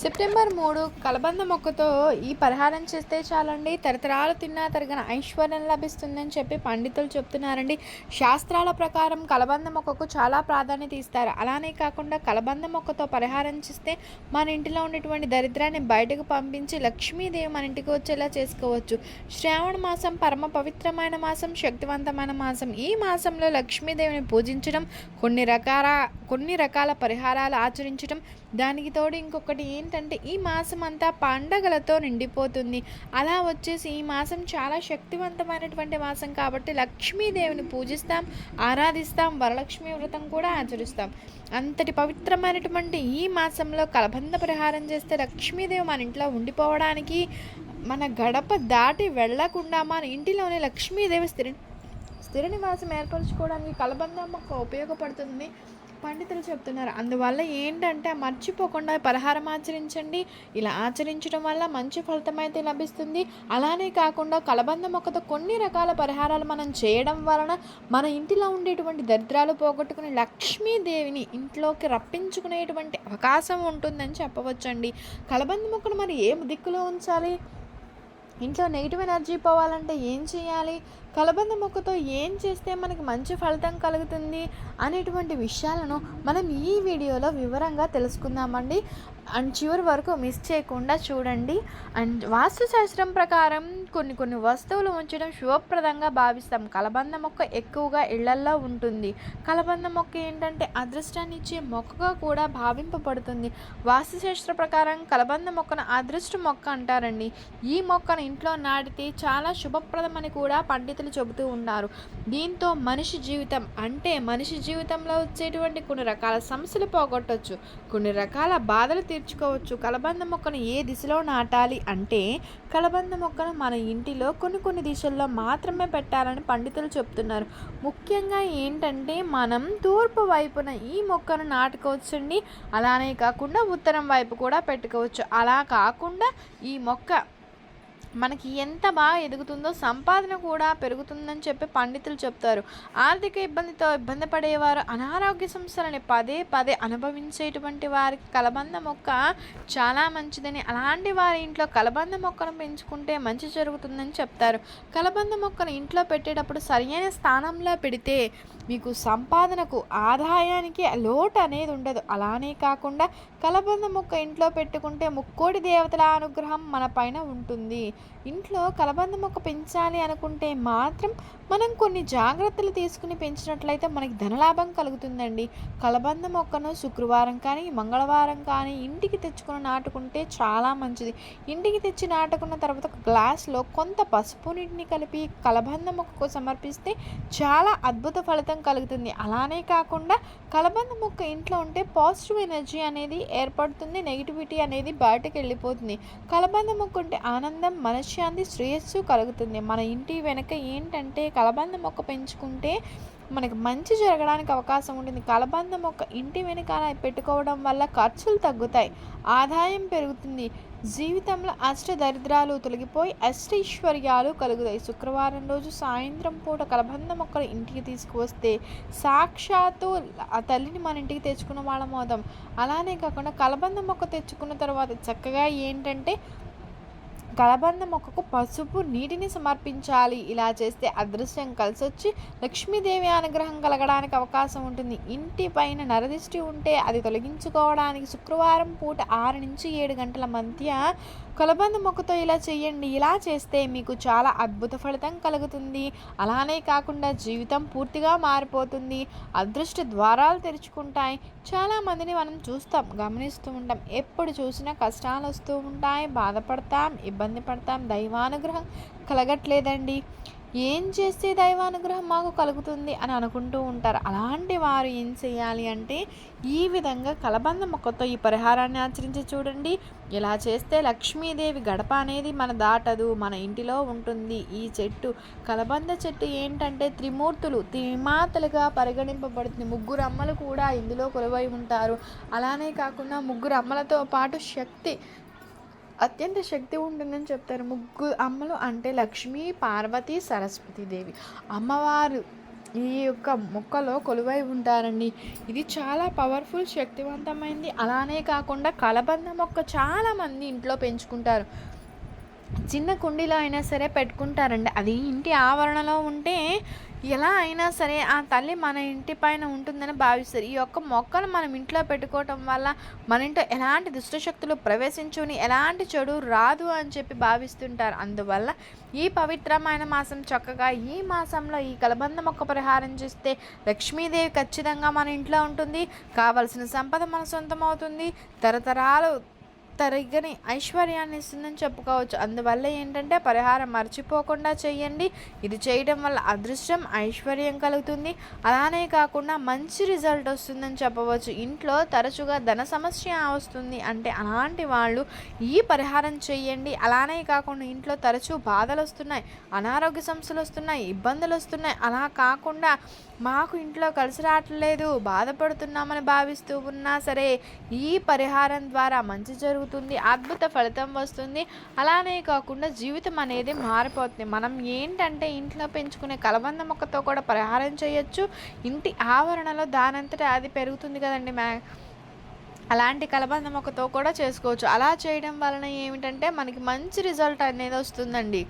September మూడు కలబంద మొక్కతో ఈ పరిహారం చేస్తే చాలండి. తరతరాలు తిన్నా తరగన ఐశ్వర్యం లభిస్తుందని చెప్పి పండితులు చెప్తున్నారండి. శాస్త్రాల ప్రకారం కలబంద మొక్కకు చాలా ప్రాధాన్యత ఇస్తారు. అలానే కాకుండా కలబంద మొక్కతో పరిహారం చేస్తే మన ఇంటిలో ఉన్నటువంటి దరిద్రాన్ని బయటకు పంపించి లక్ష్మీదేవి మన ఇంటికి వచ్చేలా చేసుకోవచ్చు. శ్రావణ మాసం పరమ పవిత్రమైన మాసం శక్తివంతమైన మాసం. ఈ మాసంలో లక్ష్మీదేవిని పూజించడం కొన్ని రకాల కొన్ని రకాల పరిహారాలు ఆచరించడం దానికి తోడు ఇంకొకటి ఏంటంటే ఈ మాసం అంతా పండగలతో నిండిపోతుంది. అలా వచ్చేసి ఈ మాసం చాలా శక్తివంతమైనటువంటి మాసం కాబట్టి లక్ష్మీదేవిని పూజిస్తాం ఆరాధిస్తాం వరలక్ష్మి వ్రతం కూడా ఆచరిస్తాం. అంతటి పవిత్రమైనటువంటి ఈ మాసంలో కలబంద పరిహారం చేస్తే లక్ష్మీదేవి మన ఇంట్లో ఉండిపోవడానికి మన గడప దాటి వెళ్ళకుండా మన ఇంటిలోనే లక్ష్మీదేవి స్థిర స్థిర నివాసం ఏర్పరచుకోవడానికి కలబంద మొక్క ఉపయోగపడుతుంది. పండితులు చెప్తున్నారు. అందువల్ల ఏంటంటే మర్చిపోకుండా పరిహారం ఆచరించండి. ఇలా ఆచరించడం వల్ల మంచి ఫలితం అయితే లభిస్తుంది. అలానే కాకుండా కలబంద మొక్కతో కొన్ని రకాల పరిహారాలు మనం చేయడం వలన మన ఇంటిలో ఉండేటువంటి దరిద్రాలు పోగొట్టుకుని లక్ష్మీదేవిని ఇంట్లోకి రప్పించుకునేటువంటి అవకాశం ఉంటుందని చెప్పవచ్చండి. కలబంద మొక్కను మరి ఏ దిక్కులో ఉంచాలి? ఇంట్లో నెగిటివ్ ఎనర్జీ పోవాలంటే ఏం చేయాలి? కలబంద మొక్కతో ఏం చేస్తే మనకి మంచి ఫలితం కలుగుతుంది అనేటువంటి విషయాలను మనం ఈ వీడియోలో వివరంగా తెలుసుకుందామండి. అండ్ చివరి వరకు మిస్ చేయకుండా చూడండి. అండ్ వాస్తుశాస్త్రం ప్రకారం కొన్ని కొన్ని వస్తువులు ఉంచడం శుభప్రదంగా భావిస్తాం. కలబంద మొక్క ఎక్కువగా ఇళ్ళల్లో ఉంటుంది. కలబంద మొక్క ఏంటంటే అదృష్టాన్ని ఇచ్చే మొక్కగా కూడా భావింపబడుతుంది. వాస్తుశాస్త్ర ప్రకారం కలబంద మొక్కను అదృష్ట మొక్క అంటారండి. ఈ మొక్కను ఇంట్లో నాటితే చాలా శుభప్రదమని కూడా పండిత పండితులు చెబుతూ ఉన్నారు. దీంతో మనిషి జీవితం అంటే మనిషి జీవితంలో వచ్చేటువంటి కొన్ని రకాల సమస్యలు పోగొట్టవచ్చు కొన్ని రకాల బాధలు తీర్చుకోవచ్చు. కలబంద మొక్కను ఏ దిశలో నాటాలి అంటే కలబంద మొక్కను మన ఇంటిలో కొన్ని కొన్ని దిశల్లో మాత్రమే పెట్టాలని పండితులు చెప్తున్నారు ముఖ్యంగా ఏంటంటే మనం తూర్పు వైపున ఈ మొక్కను నాటుకోవచ్చండి. అలానే కాకుండా ఉత్తరం వైపు కూడా పెట్టుకోవచ్చు. అలా కాకుండా ఈ మొక్క మనకి ఎంత బాగా ఎదుగుతుందో సంపాదన కూడా పెరుగుతుందని చెప్పి పండితులు చెప్తారు. ఆర్థిక ఇబ్బందితో ఇబ్బంది పడేవారు అనారోగ్య సమస్యలని పదే పదే అనుభవించేటువంటి వారికి కలబంద మొక్క చాలా మంచిదని అలాంటి వారి ఇంట్లో కలబంద మొక్కను పెంచుకుంటే మంచి జరుగుతుందని చెప్తారు. కలబంద మొక్కను ఇంట్లో పెట్టేటప్పుడు సరైన స్థానంలో పెడితే మీకు సంపాదనకు ఆదాయానికి లోటు అనేది ఉండదు. అలానే కాకుండా కలబంద మొక్క ఇంట్లో పెట్టుకుంటే ముక్కోడి దేవతల అనుగ్రహం మన పైన ఉంటుంది. ఇంట్లో కలబంద మొక్క పెంచాలి అనుకుంటే మాత్రం మనం కొన్ని జాగ్రత్తలు తీసుకుని పెంచినట్లయితే మనకి ధనలాభం కలుగుతుందండి. కలబంద మొక్కను శుక్రవారం కానీ మంగళవారం కానీ ఇంటికి తెచ్చుకుని నాటుకుంటే చాలా మంచిది. ఇంటికి తెచ్చి నాటుకున్న తర్వాత ఒక గ్లాస్లో కొంత పసుపు నీటిని కలిపి కలబంద మొక్కకు సమర్పిస్తే చాలా అద్భుత ఫలితం కలుగుతుంది. అలానే కాకుండా కలబంద మొక్క ఇంట్లో ఉంటే పాజిటివ్ ఎనర్జీ అనేది ఏర్పడుతుంది నెగిటివిటీ అనేది బయటకు వెళ్ళిపోతుంది. కలబంద మొక్క ఉంటే ఆనందం మనశ్శాంతి శ్రేయస్సు కలుగుతుంది. మన ఇంటి వెనక ఏంటంటే కలబంద మొక్క పెంచుకుంటే మనకి మంచి జరగడానికి అవకాశం ఉంటుంది. కలబంద మొక్క ఇంటి వెనకాల పెట్టుకోవడం వల్ల ఖర్చులు తగ్గుతాయి. ఆదాయం పెరుగుతుంది. జీవితంలో అష్ట దరిద్రాలు తొలగిపోయి అష్టైశ్వర్యాలు కలుగుతాయి. శుక్రవారం రోజు సాయంత్రం పూట కలబంద మొక్కలు ఇంటికి తీసుకువస్తే సాక్షాత్తు ఆ తల్లిని మన ఇంటికి తెచ్చుకున్న వాళ్ళం అవుతాం. అలానే కాకుండా కలబంద మొక్క తెచ్చుకున్న తర్వాత చక్కగా ఏంటంటే కలబంద మొక్కకు పసుపు నీటిని సమర్పించాలి. ఇలా చేస్తే అదృశ్యం కలిసి వచ్చి లక్ష్మీదేవి అనుగ్రహం కలగడానికి అవకాశం ఉంటుంది. ఇంటి పైన నరదిష్టి ఉంటే అది తొలగించుకోవడానికి శుక్రవారం పూట ఆరు నుంచి ఏడు గంటల మధ్య కలబంద మొక్కతో ఇలా చేయండి. ఇలా చేస్తే మీకు చాలా అద్భుత ఫలితం కలుగుతుంది. అలానే కాకుండా జీవితం పూర్తిగా మారిపోతుంది. అదృష్ట ద్వారాలు తెరుచుకుంటాయి. చాలామందిని మనం చూస్తాం గమనిస్తూ ఉంటాం. ఎప్పుడు చూసినా కష్టాలు వస్తూ ఉంటాయి బాధపడతాం ఇబ్బంది పడతాం దైవానుగ్రహం కలగట్లేదండి. ఏం చేస్తే దైవానుగ్రహం మాకు కలుగుతుంది అని అనుకుంటూ ఉంటారు. అలాంటి వారు ఏం చేయాలి అంటే ఈ విధంగా కలబంద మొక్కతో ఈ పరిహారాన్ని ఆచరించి చూడండి. ఇలా చేస్తే లక్ష్మీదేవి గడప అనేది మన దాటదు మన ఇంటిలో ఉంటుంది. ఈ చెట్టు కలబంద చెట్టు ఏంటంటే త్రిమూర్తులు త్రిమాతలుగా పరిగణింపబడుతుంది. ముగ్గురు అమ్మలు కూడా ఇందులో కొలువై ఉంటారు. అలానే కాకుండా ముగ్గురు అమ్మలతో పాటు శక్తి అత్యంత శక్తి ఉంటుందని చెప్తారు. ముగ్గురు అమ్మలు అంటే లక్ష్మీ పార్వతి సరస్వతి దేవి. అమ్మవారు ఈ యొక్క మొక్కలో కొలువై ఉంటారండి. ఇది చాలా పవర్ఫుల్ శక్తివంతమైంది. అలానే కాకుండా కలబంద మొక్క చాలామంది ఇంట్లో పెంచుకుంటారు. చిన్న కుండీలో అయినా సరే పెట్టుకుంటారండి. అది ఇంటి ఆవరణలో ఉంటే ఎలా అయినా సరే ఆ తల్లి మన ఇంటి పైన ఉంటుందని భావిస్తారు. ఈ యొక్క మొక్కను మనం ఇంట్లో పెట్టుకోవటం వల్ల మన ఇంట్లో ఎలాంటి దుష్టశక్తులు ప్రవేశించుని ఎలాంటి చెడు రాదు అని చెప్పి భావిస్తుంటారు. అందువల్ల ఈ పవిత్రమైన మాసం చక్కగా ఈ మాసంలో ఈ కలబంద మొక్క పరిహారం చేస్తే లక్ష్మీదేవి ఖచ్చితంగా మన ఇంట్లో ఉంటుంది. కావలసిన సంపద మన సొంతం అవుతుంది. తరతరాలు తరగని ఐశ్వర్యాన్ని ఇస్తుందని చెప్పుకోవచ్చు. అందువల్ల ఏంటంటే పరిహారం మర్చిపోకుండా చేయండి. ఇది చేయడం వల్ల అదృష్టం ఐశ్వర్యం కలుగుతుంది. అలానే కాకుండా మంచి రిజల్ట్ వస్తుందని చెప్పవచ్చు. ఇంట్లో తరచుగా ధన సమస్య వస్తుంది అంటే అలాంటి వాళ్ళు ఈ పరిహారం చేయండి. అలానే కాకుండా ఇంట్లో తరచూ బాధలు వస్తున్నాయి అనారోగ్య సమస్యలు వస్తున్నాయి ఇబ్బందులు వస్తున్నాయి. అలా కాకుండా మాకు ఇంట్లో కలిసి రావట్లేదు బాధపడుతున్నామని భావిస్తూ ఉన్నా సరే ఈ పరిహారం ద్వారా మంచి జరుగుతుంది అద్భుత ఫలితం వస్తుంది. అలానే కాకుండా జీవితం అనేది మారిపోతుంది. మనం ఏంటంటే ఇంట్లో పెంచుకునే కలబంద మొక్కతో కూడా పరిహారం చేయొచ్చు. ఇంటి ఆవరణలో దానంతటా అది పెరుగుతుంది కదండి మ్యా అలాంటి కలబంద మొక్కతో కూడా చేసుకోవచ్చు. అలా చేయడం వలన ఏమిటంటే మనకి మంచి రిజల్ట్ అనేది వస్తుందండి.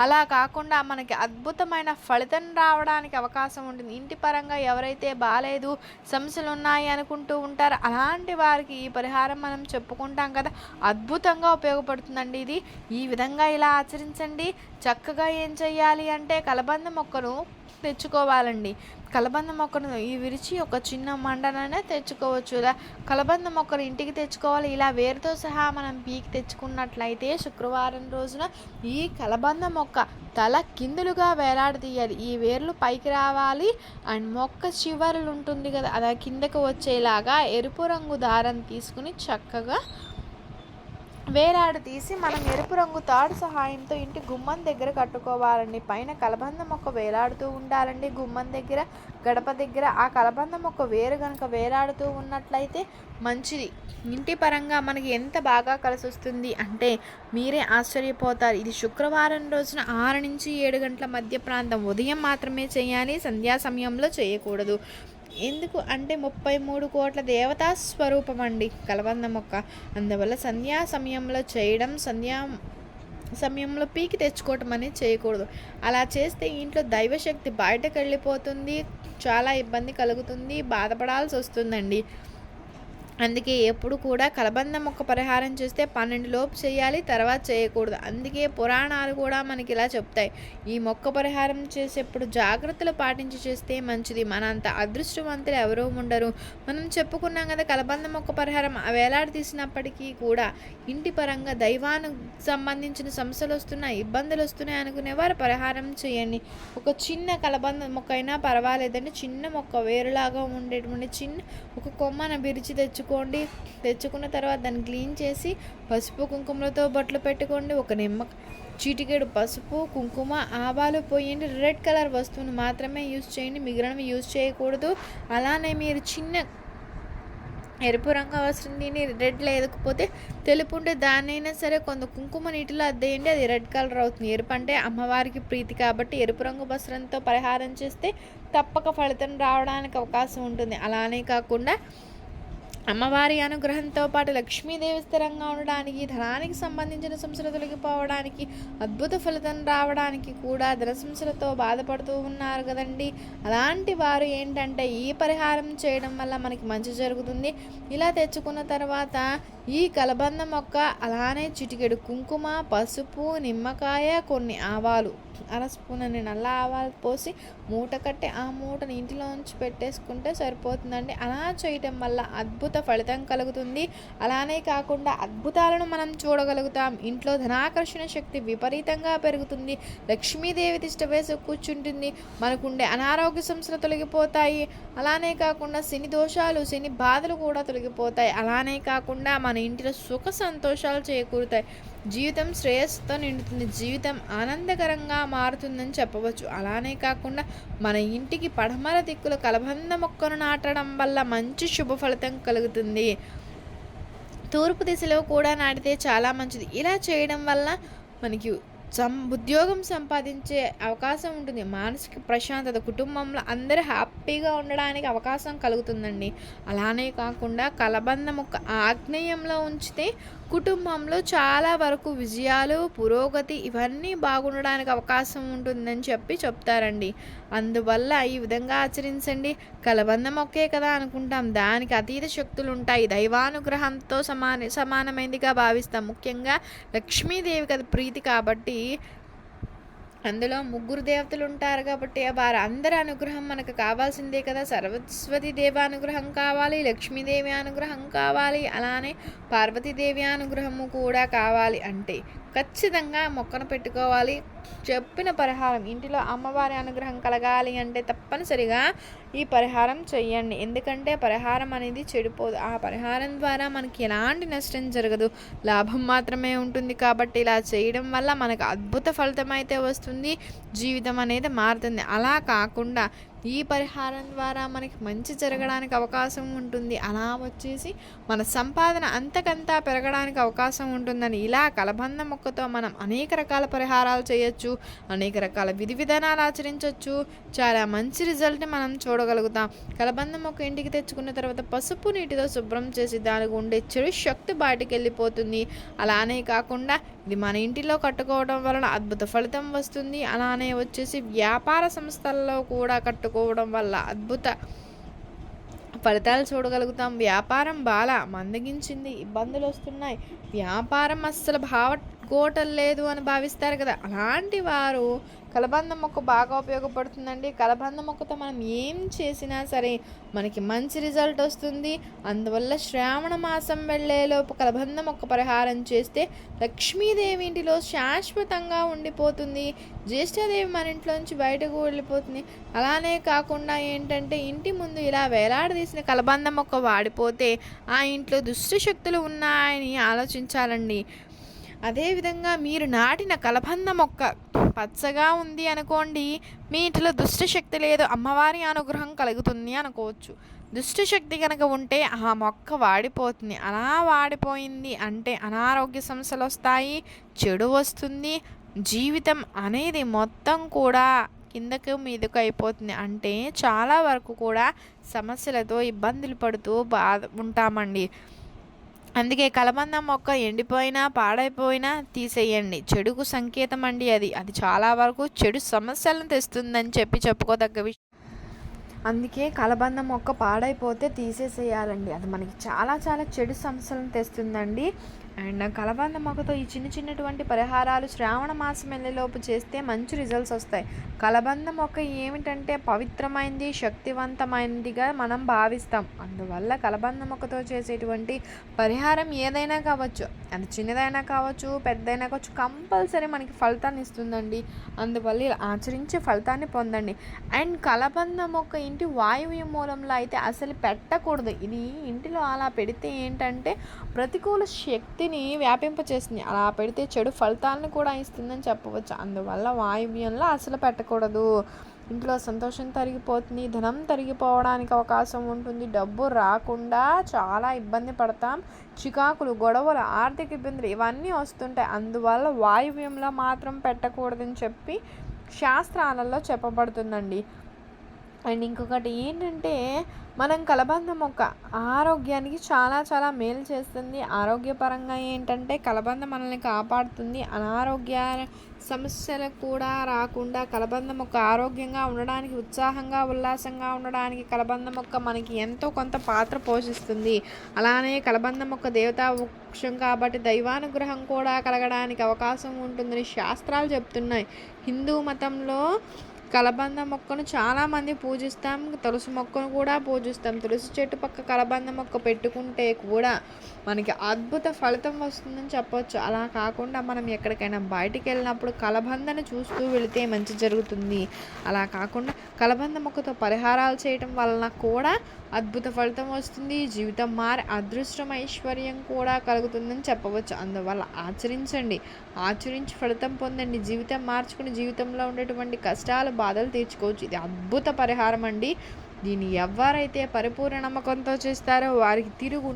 అలా కాకుండా మనకి అద్భుతమైన ఫలితం రావడానికి అవకాశం ఉంటుంది. ఇంటి పరంగా ఎవరైతే బాగాలేదు సమస్యలు ఉన్నాయి అనుకుంటూ ఉంటారు అలాంటి వారికి ఈ పరిహారం మనం చెప్పుకుంటాం కదా. అద్భుతంగా ఉపయోగపడుతుందండి ఇది. ఈ విధంగా ఇలా ఆచరించండి. చక్కగా ఏం చేయాలి అంటే కలబంద మొక్కను తెచ్చుకోవాలండి. కలబంద మొక్కను ఈ విరిచి ఒక చిన్న మండననే తెచ్చుకోవచ్చు ఇలా కలబంద మొక్కను ఇంటికి తెచ్చుకోవాలి. ఇలా వేరుతో సహా మనం పీకి తెచ్చుకున్నట్లయితే శుక్రవారం రోజున ఈ కలబంద మొక్క తల కిందులుగా వేలాడదీయాలి ఈ వేర్లు పైకి రావాలి. అండ్ మొక్క చివరలు ఉంటుంది కదా అలా కిందకు వచ్చేలాగా ఎరుపు రంగు దారం తీసుకుని చక్కగా వేలాడు తీసి మనం ఎరుపు రంగు తాడు సహాయంతో ఇంటి గుమ్మం దగ్గర కట్టుకోవాలండి. పైన కలబంద మొక్క వేలాడుతూ ఉండాలండి. గుమ్మం దగ్గర గడప దగ్గర ఆ కలబంద మొక్క వేరు కనుక వేలాడుతూ ఉన్నట్లయితే మంచిది. ఇంటి పరంగా మనకి ఎంత బాగా కలిసి వస్తుంది అంటే మీరే ఆశ్చర్యపోతారు. ఇది శుక్రవారం రోజున ఆరు నుంచి ఏడు గంటల మధ్య ప్రాంతం. ఉదయం మాత్రమే చేయాలి సంధ్యా సమయంలో చేయకూడదు. ఎందుకు? అంటే ముప్పై మూడు కోట్ల దేవతా స్వరూపం అండి కలబంద మొక్క. అందువల్ల సంధ్యా సమయంలో చేయడం సంధ్యా సమయంలో పీకి తెచ్చుకోవటం అనేది చేయకూడదు. అలా చేస్తే ఇంట్లో దైవశక్తి బయటకు వెళ్ళిపోతుంది చాలా ఇబ్బంది కలుగుతుంది బాధపడాల్సి వస్తుందండి అందుకే ఎప్పుడు కూడా కలబంద మొక్క పరిహారం చేస్తే పన్నెండు లోపు చేయాలి తర్వాత చేయకూడదు. అందుకే పురాణాలు కూడా మనకి ఇలా చెప్తాయి. ఈ మొక్క పరిహారం చేసేప్పుడు జాగ్రత్తలు పాటించి చేస్తే మంచిది. మన అంత అదృష్టవంతులు ఎవరూ ఉండరు. మనం చెప్పుకున్నాం కదా కలబంద మొక్క పరిహారం వేలాడి తీసినప్పటికీ కూడా ఇంటి పరంగా దైవానికి సంబంధించిన సమస్యలు వస్తున్నాయి ఇబ్బందులు వస్తున్నాయి అనుకునే వారు పరిహారం చేయండి. ఒక చిన్న కలబంద మొక్క అయినా పర్వాలేదండి. చిన్న మొక్క వేరులాగా ఉండేటువంటి చిన్న ఒక కొమ్మను విరిచి తెచ్చు తెచ్చుకోండి తెచ్చుకున్న తర్వాత దాన్ని క్లీన్ చేసి పసుపు కుంకుమలతో బట్టలు పెట్టుకోండి. ఒక నిమ్మ చీటికేడు పసుపు కుంకుమ ఆవాలు పోయండి రెడ్ కలర్ వస్తువును మాత్రమే యూజ్ చేయండి. మిగిలినవి యూజ్ చేయకూడదు. అలానే మీరు చిన్న ఎరుపు రంగు అవసరం దీన్ని రెడ్ లేకపోతే తెలుపు ఉంటే దాన్నైనా సరే కొంత కుంకుమ నీటిలో అద్దేయండి. అది రెడ్ కలర్ అవుతుంది. ఎరుపు అంటే అమ్మవారికి ప్రీతి కాబట్టి ఎరుపు రంగు వస్త్రంతో పరిహారం చేస్తే తప్పక ఫలితం రావడానికి అవకాశం ఉంటుంది. అలానే కాకుండా అమ్మవారి అనుగ్రహంతో పాటు లక్ష్మీదేవి స్థిరంగా ఉండడానికి ధనానికి సంబంధించిన సమస్యలు తొలగిపోవడానికి అద్భుత ఫలితం రావడానికి కూడా ధన సమస్యలతో బాధపడుతూ ఉన్నారు కదండి. అలాంటి వారు ఏంటంటే ఈ పరిహారం చేయడం వల్ల మనకి మంచి జరుగుతుంది. ఇలా తెచ్చుకున్న తర్వాత ఈ కలబంద మొక్క అలానే చిటికెడు కుంకుమ పసుపు నిమ్మకాయ కొన్ని ఆవాలు. అర స్పూన్ అని నల్ల ఆవాలు పోసి మూట కట్టి ఆ మూటని ఇంటిలో ఉంచి పెట్టేసుకుంటే సరిపోతుందండి. అలా చేయటం వల్ల అద్భుత ఫలితం కలుగుతుంది. అలానే కాకుండా అద్భుతాలను మనం చూడగలుగుతాం. ఇంట్లో ధనాకర్షణ శక్తి విపరీతంగా పెరుగుతుంది. లక్ష్మీదేవి తిష్ట వేసి కూర్చుంటుంది. మనకుండే అనారోగ్య సమస్యలు తొలగిపోతాయి. అలానే కాకుండా శని దోషాలు శని బాధలు కూడా తొలగిపోతాయి. అలానే కాకుండా మన మన ఇంటిలో సుఖ సంతోషాలు చేకూరుతాయి. జీవితం శ్రేయస్సుతో నిండుతుంది. జీవితం ఆనందకరంగా మారుతుందని చెప్పవచ్చు. అలానే కాకుండా మన ఇంటికి పడమర దిక్కుల కలబంద మొక్కను నాటడం వల్ల మంచి శుభ ఫలితం కలుగుతుంది. తూర్పు దిశలో కూడా నాటితే చాలా మంచిది. ఇలా చేయడం వల్ల మనకి సం ఉద్యోగం సంపాదించే అవకాశం ఉంటుంది. మానసిక ప్రశాంతత కుటుంబంలో అందరూ హ్యాపీగా ఉండడానికి అవకాశం కలుగుతుందండి. అలానే కాకుండా కలబందం ఒక ఆగ్నేయంలో ఉంచితే కుటుంబంలో చాలా వరకు విజయాలు పురోగతి ఇవన్నీ బాగుండడానికి అవకాశం ఉంటుందని చెప్పి చెప్తారండి. అందువల్ల ఈ విధంగా ఆచరించండి. కలబందం ఒకే కదా అనుకుంటాం. దానికి అతీత శక్తులు ఉంటాయి దైవానుగ్రహంతో సమాన సమానమైనదిగా భావిస్తాం. ముఖ్యంగా లక్ష్మీదేవి కదా ప్రీతి కాబట్టి అందులో ముగ్గురు దేవతలు ఉంటారు కాబట్టి వారి అందరి అనుగ్రహం మనకు కావాల్సిందే కదా. సరస్వతి దేవ అనుగ్రహం కావాలి లక్ష్మీదేవి అనుగ్రహం కావాలి అలానే పార్వతీదేవి అనుగ్రహము కూడా కావాలి అంటే ఖచ్చితంగా మొక్కను పెట్టుకోవాలి. చెప్పిన పరిహారం ఇంటిలో అమ్మవారి అనుగ్రహం కలగాలి అంటే తప్పనిసరిగా ఈ పరిహారం చెయ్యండి. ఎందుకంటే పరిహారం అనేది చెడిపోదు. ఆ పరిహారం ద్వారా మనకి ఎలాంటి నష్టం జరగదు. లాభం మాత్రమే ఉంటుంది కాబట్టి ఇలా చేయడం వల్ల మనకు అద్భుత ఫలితం అయితే వస్తుంది. జీవితం అనేది మారుతుంది. అలా కాకుండా ఈ పరిహారం ద్వారా మనకి మంచి జరగడానికి అవకాశం ఉంటుంది. అలా వచ్చేసి మన సంపాదన అంతకంతా పెరగడానికి అవకాశం ఉంటుందని ఇలా కలబంద మొక్కతో మనం అనేక రకాల పరిహారాలు చేయొచ్చు అనేక రకాల విధి విధానాలు ఆచరించవచ్చు చాలా మంచి రిజల్ట్ని మనం చూడగలుగుతాం. కలబంద మొక్క ఇంటికి తెచ్చుకున్న తర్వాత పసుపు నీటితో శుభ్రం చేసి దానికి ఉండే చెడు శక్తి బయటికి వెళ్ళిపోతుంది అలానే కాకుండా ఇది మన ఇంటిలో కట్టుకోవడం వలన అద్భుత ఫలితం వస్తుంది. అలానే వచ్చేసి వ్యాపార సంస్థల్లో కూడా కట్టుకోవడం వల్ల అద్భుత ఫలితాలు చూడగలుగుతాం. వ్యాపారం బాగా మందగించింది. ఇబ్బందులు వస్తున్నాయి వ్యాపారం అస్సలు భావ కోటలు లేదు అని భావిస్తారు కదా. అలాంటి వారు కలబంద మొక్క బాగా ఉపయోగపడుతుందండి. కలబంద మొక్కతో మనం ఏం చేసినా సరే మనకి మంచి రిజల్ట్ వస్తుంది. అందువల్ల శ్రావణ మాసం వెళ్ళేలోపు కలబంద మొక్క పరిహారం చేస్తే లక్ష్మీదేవి ఇంటిలో శాశ్వతంగా ఉండిపోతుంది. జ్యేష్ఠదేవి మన ఇంట్లోంచి బయటకు వెళ్ళిపోతుంది. అలానే కాకుండా ఏంటంటే ఇంటి ముందు ఇలా వేలాడదీసిన కలబంద మొక్క వాడిపోతే ఆ ఇంట్లో దుష్ట శక్తులు ఉన్నాయని ఆలోచించాలండి. అదేవిధంగా మీరు నాటిన కలబంద మొక్క పచ్చగా ఉంది అనుకోండి మీ ఇంట్లో దుష్టశక్తి లేదు అమ్మవారి అనుగ్రహం కలుగుతుంది అనుకోవచ్చు. దుష్టశక్తి కనుక ఉంటే ఆ మొక్క వాడిపోతుంది. అలా వాడిపోయింది అంటే అనారోగ్య సమస్యలు వస్తాయి చెడు వస్తుంది జీవితం అనేది మొత్తం కూడా కిందకు మీదకు అయిపోతుంది. అంటే చాలా వరకు కూడా సమస్యలతో ఇబ్బందులు పడుతూ బాధ ఉంటామండి. అందుకే కలబంద మొక్క ఎండిపోయినా పాడైపోయినా తీసేయండి. చెడుకు సంకేతం అండి అది. అది చాలా వరకు చెడు సమస్యలను తెస్తుందని చెప్పి చెప్పుకోదగ్గ విషయం. అందుకే కలబంద మొక్క పాడైపోతే తీసేసేయాలండి. అది మనకి చాలా చాలా చెడు సమస్యలను తెస్తుందండి. అండ్ కలబంద మొక్కతో ఈ చిన్న చిన్నటువంటి పరిహారాలు శ్రావణ మాసం వెళ్ళేలోపు చేస్తే మంచి రిజల్ట్స్ వస్తాయి. కలబంద మొక్క ఏమిటంటే పవిత్రమైనది శక్తివంతమైనదిగా మనం భావిస్తాం. అందువల్ల కలబంద మొక్కతో చేసేటువంటి పరిహారం ఏదైనా కావచ్చు. అది చిన్నదైనా కావచ్చు పెద్దదైనా కావచ్చు కంపల్సరీ మనకి ఫలితాన్ని ఇస్తుందండి. అందువల్ల ఆచరించి ఫలితాన్ని పొందండి. అండ్ కలబంద మొక్క ఇంటి వాయువ్య మూలంలో అయితే అసలు పెట్టకూడదు. ఇది ఇంటిలో అలా పెడితే ఏంటంటే ప్రతికూల శక్తి శక్తిని వ్యాపింపచేస్తుంది అలా పెడితే చెడు ఫలితాలను కూడా ఇస్తుందని చెప్పవచ్చు. అందువల్ల వాయువ్యంలో అసలు పెట్టకూడదు. ఇంట్లో సంతోషం తరిగిపోతుంది ధనం తరిగిపోవడానికి అవకాశం ఉంటుంది. డబ్బు రాకుండా చాలా ఇబ్బంది పడతాం. చికాకులు గొడవలు ఆర్థిక ఇబ్బందులు ఇవన్నీ వస్తుంటాయి. అందువల్ల వాయువ్యంలో మాత్రం పెట్టకూడదని చెప్పి శాస్త్రాలలో చెప్పబడుతుందండి. అండ్ ఇంకొకటి ఏంటంటే మనం కలబంద మొక్క ఆరోగ్యానికి చాలా చాలా మేలు చేస్తుంది. ఆరోగ్యపరంగా ఏంటంటే కలబంద మనల్ని కాపాడుతుంది. అనారోగ్య సమస్యలు కూడా రాకుండా కలబంద మొక్క ఆరోగ్యంగా ఉండడానికి ఉత్సాహంగా ఉల్లాసంగా ఉండడానికి కలబంద మొక్క మనకి ఎంతో కొంత పాత్ర పోషిస్తుంది. అలానే కలబంద మొక్క దేవతా వృక్షం కాబట్టి దైవానుగ్రహం కూడా కలగడానికి అవకాశం ఉంటుందని శాస్త్రాలు చెప్తున్నాయి. హిందూ మతంలో కలబంద మొక్కను చాలామంది పూజిస్తాం. తులసి మొక్కను కూడా పూజిస్తాం. తులసి చెట్టు పక్క కలబంద మొక్క పెట్టుకుంటే కూడా మనకి అద్భుత ఫలితం వస్తుందని చెప్పొచ్చు. అలా కాకుండా మనం ఎక్కడికైనా బయటికి వెళ్ళినప్పుడు కలబందను చూస్తూ వెళితే మంచి జరుగుతుంది. అలా కాకుండా కలబంద మొక్కతో పరిహారాలు చేయటం వలన కూడా అద్భుత ఫలితం వస్తుంది. జీవితం మారి అదృష్టం ఐశ్వర్యం కూడా కలుగుతుందని చెప్పవచ్చు. అందువల్ల ఆచరించండి. ఆచరించి ఫలితం పొందండి. జీవితం మార్చుకుని జీవితంలో ఉండేటువంటి కష్టాలు బాధలు తీర్చుకోవచ్చు. ఇది అద్భుత పరిహారం అండి. దీన్ని ఎవరైతే పరిపూర్ణ నమ్మకంతో చేస్తారో వారికి తిరుగు